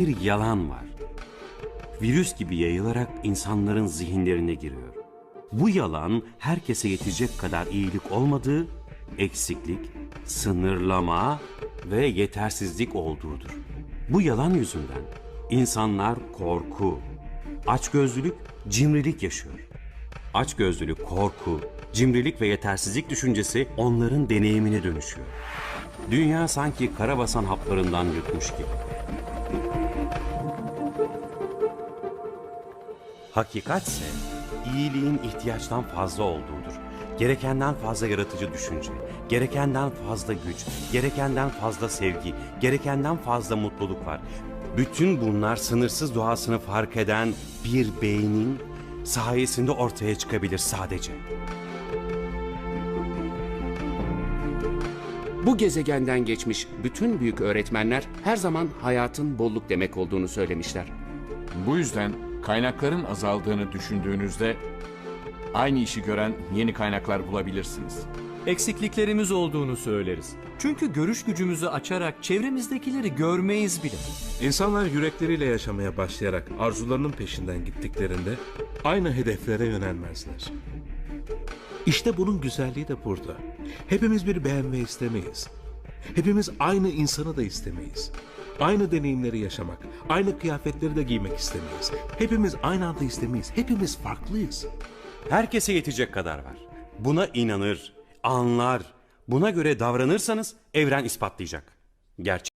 Bir yalan var. Virüs gibi yayılarak insanların zihinlerine giriyor. Bu yalan herkese yetecek kadar iyilik olmadığı, eksiklik, sınırlama ve yetersizlik olduğudur. Bu yalan yüzünden insanlar korku, açgözlülük, cimrilik yaşıyor. Açgözlülük, korku, cimrilik ve yetersizlik düşüncesi onların deneyimine dönüşüyor. Dünya sanki karabasan haplarından yutmuş gibi. Hakikatse iyiliğin ihtiyaçtan fazla olduğudur. Gerekenden fazla yaratıcı düşünce, gerekenden fazla güç, gerekenden fazla sevgi, gerekenden fazla mutluluk var. Bütün bunlar sınırsız doğasını fark eden bir beynin sayesinde ortaya çıkabilir sadece. Bu gezegenden geçmiş bütün büyük öğretmenler her zaman hayatın bolluk demek olduğunu söylemişler. Bu yüzden kaynakların azaldığını düşündüğünüzde aynı işi gören yeni kaynaklar bulabilirsiniz. Eksikliklerimiz olduğunu söyleriz. Çünkü görüş gücümüzü açarak çevremizdekileri görmeyiz bile. İnsanlar yürekleriyle yaşamaya başlayarak arzularının peşinden gittiklerinde aynı hedeflere yönelmezler. İşte bunun güzelliği de burada. Hepimiz bir BMW istemeyiz. Hepimiz aynı insanı da istemeyiz. Aynı deneyimleri yaşamak, aynı kıyafetleri de giymek istemeyiz. Hepimiz aynı anda istemeyiz. Hepimiz farklıyız. Herkese yetecek kadar var. Buna inanır, anlar, buna göre davranırsanız evren ispatlayacak. Gerçek